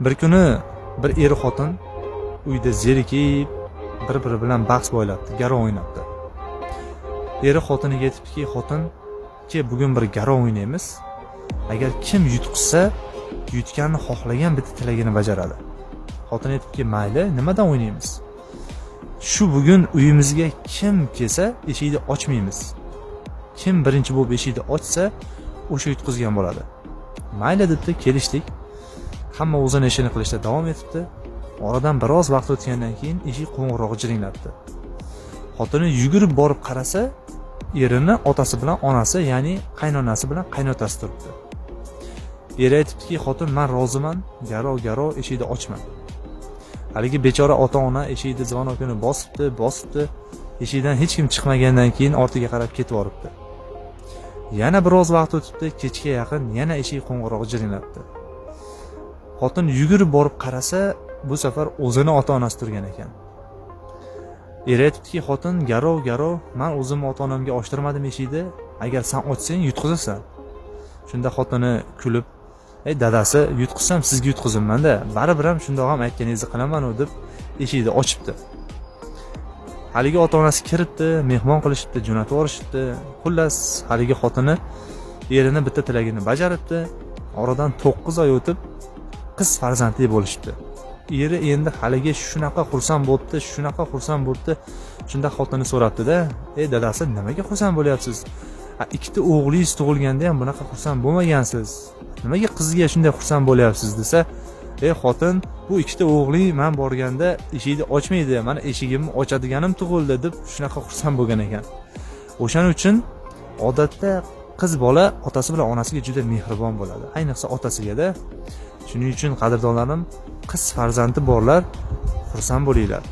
bir kuni bir er xotin uyda zerikib bir biri bilan bahs bo'ylabdi garov o'ynabdi eri xotiniga aytibdiki xotin ke bugun bir garov o'ynaymiz. Agar kim yutqizsa yutganni xohlagan bitta tilagini bajaradi. Xotin aytibdiki mayli nimadan o'ynaymiz? Shu bugun uyimizga kim kelsa eshikni ochmaymiz. Kim birinchi bo'lib eshikni ochsa o'sha yutqizgan bo'ladi. Mayli debdi kelishdik hamma o'zini ishini qilishda davom etibdi. Oradan biroz vaqt o'tgandan keyin eshik qo'ng'irog'i jiringlabdi. Xotini yugurib borib qarasa erini otasi bilan onasi ya'ni qaynonasi bilan qaynotasi turibdi. Eri aytibdiki xotin man roziman garov garov eshikni ochma. Haligi bechora ota ona eshikni zvonokini bosibdi bosibdi. Eshikdan hech kim chiqmagandan keyin ortiga qarab ketib yuboribdi yana biroz vaqt o'tibdi kechga yaqin yana eshik qo'ng'irog'i jiringlabdi. Xotin yugurib borib qarasa bu safar o'zini ota onasi turgan ekan. Eri aytibdiki xotin garov garov man o'zimni ota onamga ochtirmadim eshikni agar san ochsang yutqizasan. Shunda xotini kulib ey dadasi yutqizsam sizga yutqizibmanda baribir ham shundoq ham aytganingizni qilamanu deb eshikni ochibdi. Haligi ota onasi kiribdi mehmon qilishibdi jo'natib yuborishibdi. Xullas haligi xotini erini bitta tilagini bajaribdi. Oradan to'qqiz oy o'tib qiz farzandli bo'lishibdi. Eri endi haligi shunaqa xursand bo'libdi shunaqa xursand bo'libdi. Shunda xotini so'rabdida ey dadasi nimaga xursand bo'lyapsiz? Ikkita o'g'lingiz tug'ilganda ham bunaqa xursand bo'lmagansiz. Nimaga qizga shunday xursand bo'lyapsiz? desa ey xotin bu ikkita o'g'ling man borganda eshikni ochmaydi mana eshigimni ochadiganim tug'ildi deb shunaqa xursand bo'lgan ekan. O'shaning uchun odatda qiz bola otasi bilan onasiga juda mehribon bo'ladi. Ayniqsa otasigada shuning uchun qadrdonlarim qiz farzandi borlar xursand bo'linglar.